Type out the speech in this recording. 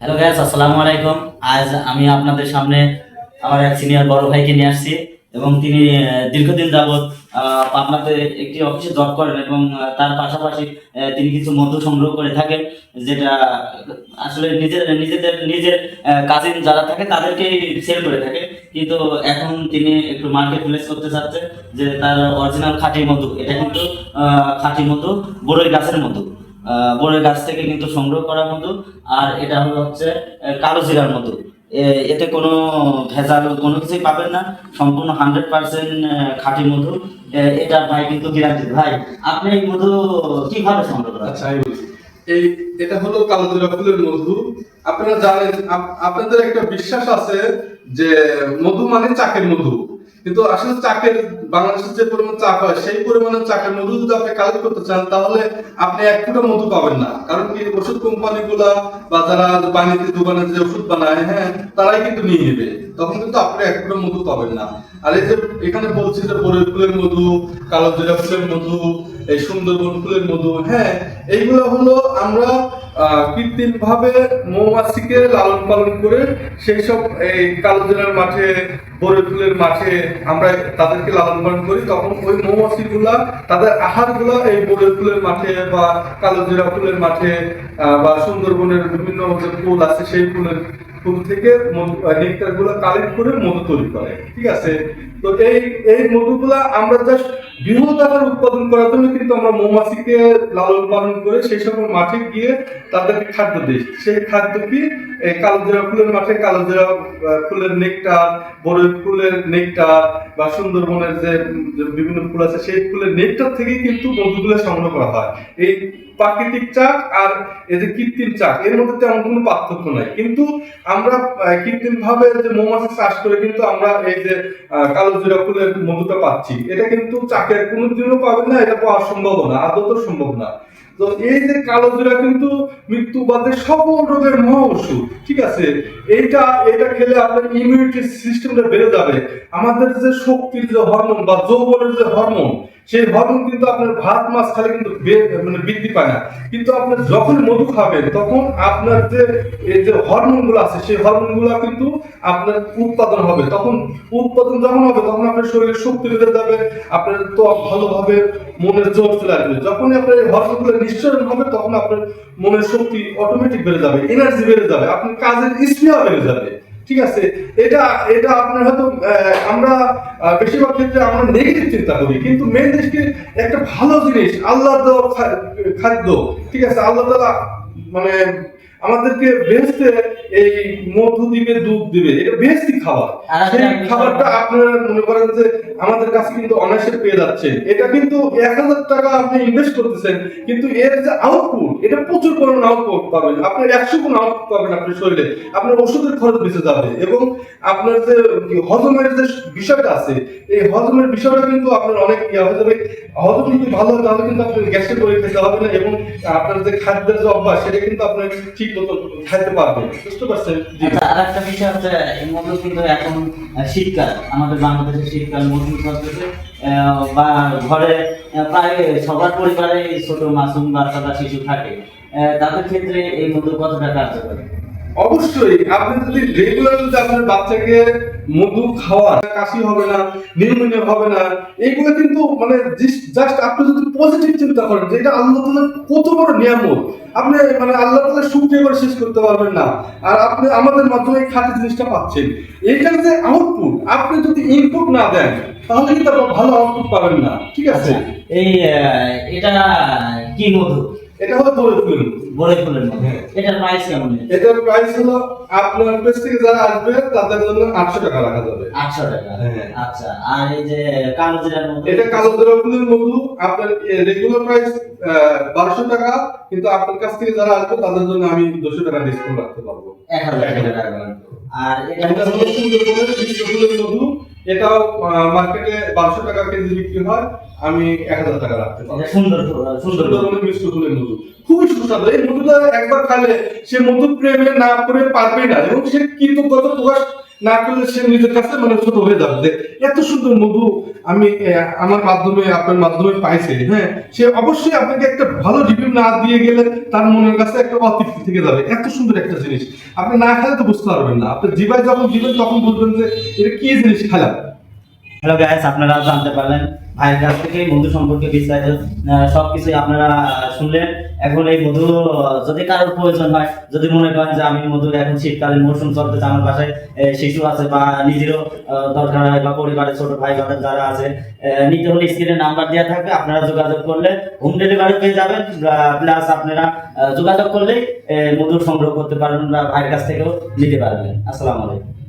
Hello gas আসসালামু আলাইকুম। আজ আমি আপনাদের সামনে আমার এক সিনিয়র বড় ভাইকে নিয়ে আসছি এবং তিনি দীর্ঘদিন যাবৎ আপনাতে একটি অফিসে জব করেন এবং তার পাশাপাশি তিনি কিছু মধু সংগ্রহ করে থাকেন, যেটা আসলে নিজের, নিজেদের, নিজের কাজিন যারা থাকে তাদেরকেই সেল করে থাকে। কিন্তু এখন তিনি একটু মার্কেট প্লেস করতে চাচ্ছে, যে তার অরিজিনাল খাঁটি মধু, এটা কিন্তু খাঁটি মধু, বড়ই গাছের মধু। বড়ই গাছ থেকে কিন্তু সংগ্রহ করা মধু, আর এটা হলো হচ্ছে কালো জিরার মধু। এতে কোনো ভেজাল, কোনো কিছুই পাবেন না, সম্পূর্ণ হান্ড্রেড পার্সেন্ট খাঁটি মধু। এটা ভাই কিন্তু গ্যারান্টি। ভাই, আপনি এই মধু কীভাবে সংগ্রহ করেন? আচ্ছা এই, এটা হলো কালোজিরা ফুলের মধু। আপনারা জানেন আপনাদের একটা বিশ্বাস আছে যে মধু মানে চাকের মধু। কিন্তু আসলে চাকের, বাংলাদেশের যে পরিমাণ চাক হয়, সেই পরিমাণে চাকের মধু যদি আপনি কালেক্ট করতে চান, তাহলে আপনি এক ফুটা মধু পাবেন না। কারণ কি, ওষুধ কোম্পানি গুলা বা যারা বাণিজ্য দোকানে যে ওষুধ বানায় হ্যাঁ তারাই কিন্তু নিয়ে নেবে। তখন কিন্তু আপনি এক ফুটা মধু পাবেন না। আর এই যে এখানে বলছি যে বরই ফুলের মধু, কালো জিরা ফুলের মধু, এই সুন্দরবন ফুলের মধু হ্যাঁ এইগুলো হলো আমরা কৃত্রিম ভাবে মৌমাছিকে লালন পালন করে সেই সব এই কালোজনের মাঠে বরই ফুলের মাঠে আমরা তাদেরকে লালন পালন করি, তখন ওই মৌমাছিগুলা, তাদের আহারগুলো এই বরই ফুলের মাঠে বা কালোজিরা ফুলের মাঠে বা সুন্দরবনের বিভিন্ন যে ফুল আছে সেই ফুলের ফুল থেকে নেকটারগুলো কালেক্ট করে মধু তৈরি করে, ঠিক আছে? তো এই এই মধুগুলা আমরা জাস্ট বৃহৎ উৎপাদন করার জন্য কিন্তু আমরা মৌমাছিকে লালন পালন করে সেই সকল মাঠে গিয়ে তাদেরকে খাদ্য দিই। সেই খাদ্য কি? এই কালোজিরা ফুলের মাঠে কালোজিরা ফুলের নেকটার বরই ফুলের নেকটার বা সুন্দরবনের যে বিভিন্ন ফুল আছে সেই ফুলের নেকটার থেকেই কিন্তু মধুগুলো সংগ্রহ করা হয়। এই প্রাকৃতিক চাক আর এই যে কৃত্রিম চাক এর মধ্যে তেমন কোনো পার্থক্য নাই। কিন্তু আমরা কৃত্রিম ভাবে যে মৌমাছি চাষ করে কিন্তু আমরা এই যে আহ, কালো জিরা ফুলের মধুটা পাচ্ছি। এটা কিন্তু চাকের কোনো দিনও পাবেন না এটা পাওয়া সম্ভব না আদৌ সম্ভব না। এই যে কালো কিন্তু মৃত্যু বাদে সকল রোগের মহা ওষুধ ঠিক আছে? এইটা এটা খেলে আপনার ইমিউনিটি সিস্টেমটা বেড়ে যাবে। আমাদের যে শক্তির যে হরমোন বা যৌবনের যে হরমোন সেই হরমোন কিন্তু আপনার ভাত মাছ খালে কিন্তু মানে বৃদ্ধি পায় না। কিন্তু আপনার যখন মধু খাবেন, তখন আপনার যে, এই যে হরমোনগুলো আছে, সেই হরমোনগুলো কিন্তু আপনার উৎপাদন হবে। তখন উৎপাদন যখন হবে, তখন আপনার শরীরে শক্তি বেড়ে যাবে, আপনার তো ভালোভাবে মনের জোর চলে আসবে। যখনই আপনার এই হরমোনগুলো নিঃসরণ হবে, তখন আপনার মনের শক্তি অটোমেটিক বেড়ে যাবে এনার্জি বেড়ে যাবে, আপনার কাজের স্পৃহা বেড়ে যাবে। ঠিক আছে? এটা এটা আপনার হয়তো আমরা বেশিরভাগ ক্ষেত্রে আমরা নেগেটিভ চিন্তা করি, কিন্তু মেন দেশকে একটা ভালো জিনিস আল্লাহ খাদ্য, ঠিক আছে? আল্লাহ তালা মানে আমাদেরকে বেহেস্তে এই মধু দিবে দুধ দিবে এটা বেহেস্তি খাবার। সেই খাবারটা আপনারা মনে করেন যে আমাদের কাছে কিন্তু অনায়াসে পেয়ে যাচ্ছে এটা কিন্তু এক হাজার টাকা আপনি ইনভেস্ট করতেছেন কিন্তু এর যে আউটপুট এটা প্রচুর পরিমাণ আউটপুট পাবেন। আপনার একশো গুণ আউটপুট পাবেন আপনার শরীরে। আপনার ওষুধের খরচ বেঁচে যাবে এবং আপনার যে হজমের যে বিষয়টা আছে এই হজমের বিষয়টা কিন্তু আপনার অনেক ইয়ে হয়ে যাবে। হজম যদি ভালো হয় তাহলে কিন্তু আপনার গ্যাসে করে খেতে হবে না এবং আপনার যে খাদ্যের যে অভ্যাস সেটা কিন্তু আপনার ঠিক আচ্ছা আর একটা বিষয় হচ্ছে কিন্তু এখন শীতকাল। আমাদের শীতকাল বা ঘরে প্রায় সবার পরিবারে ছোট বাচ্চারা শিশু থাকে। তাদের ক্ষেত্রে এই মধু কতটা কার্যকর? অবশ্যই, আপনি যদি রেগুলার যদি আপনার বাচ্চাকে মধু খাওয়ান, কাশি হবে না নিউমোনিয়া হবে না এইগুলো কিন্তু মানে জাস্ট আপনি যদি পজিটিভ চিন্তা করেন যে এটা আল্লাহ তাআলার কত বড় নিয়ামত। আপনি মানে আল্লাহ তাআলা শুকরিয়া করে শেষ করতে পারবেন না। আর আপনি আমাদের মাধ্যমে এই খাঁটি জিনিসটা পাচ্ছেন। এইটার যে আউটপুট আপনি যদি ইনপুট না দেন, তাহলে কিন্তু আপনি ভালো আউটপুট পাবেন না। ঠিক আছে? এই এটা কি মধু? এটা হলো বলে ফুল। ফুলের মধু হ্যাঁ। এটার প্রাইস কেমন এটার প্রাইস হলো আপনার কাছ থেকে যারা আসবে তাদের জন্য আটশো টাকা রাখা যাবে। আটশো টাকা হ্যাঁ। আচ্ছা আর এই যে কালো জিরার মধু এটা কালো জোড়া ফুলের মধু আপনার রেগুলার প্রাইস বারোশো টাকা কিন্তু আপনার কাছ থেকে যারা আসবে তাদের জন্য আমি দুশো টাকা ডিসকাউন্ট রাখতে পারব। এক হাজার টাকা আর এটা হলো ফুলের মধু। এটাও মার্কেটে বারোশো টাকা কেজি বিক্রি হয় আমি এক হাজার টাকা রাখতে পারি সুন্দর সুন্দর মিশ্র ফুলের মধু। খুবই সুস্বাদু। এই মধুটা একবার খালে সে মধু প্রেমে না করে পারবে না এবং সে কৃতজ্ঞতা প্রকাশ না করলে সে নিজের কাছে মানে ছোট হয়ে যাবে। যে এত সুন্দর মধু আমি আমার মাধ্যমে আপনার মাধ্যমে পাইছি হ্যাঁ? সে অবশ্যই আপনাকে একটা ভালো রিভিউ না দিয়ে গেলে তার মনের কাছে একটা অতৃপ্তি থেকে যাবে। এত সুন্দর একটা জিনিস। আপনি না খেলে তো বুঝতে পারবেন না। আপনি জিবাই যখন দিবেন তখন বুঝবেন যে এটা কি জিনিস খেলাম। হ্যালো গাইস আপনারা জানতে পারলেন ভাইয়ের কাছ থেকে বন্ধু সম্পর্কে বিস্তারিত আহ, সবকিছুই আপনারা শুনলেন। এখন এই মধু যদি কারোর প্রয়োজন হয় যদি মনে করেন যে আমি মধু এখন শীতকালীন মৌসুম চলতেছে আমার বাসায় শিশু আছে বা নিজেরও দরকার হয় বা পরিবারের ছোট ভাই বাদের যারা আছে নিতে হলে স্ক্রিনে নাম্বার দেওয়া থাকবে আপনারা যোগাযোগ করলে হোম ডেলিভারি পেয়ে যাবেন প্লাস আপনারা যোগাযোগ করলেই আহ, মধু সংগ্রহ করতে পারবেন বা ভাইয়ের কাছ থেকেও নিতে পারবেন। আসসালামু আলাইকুম।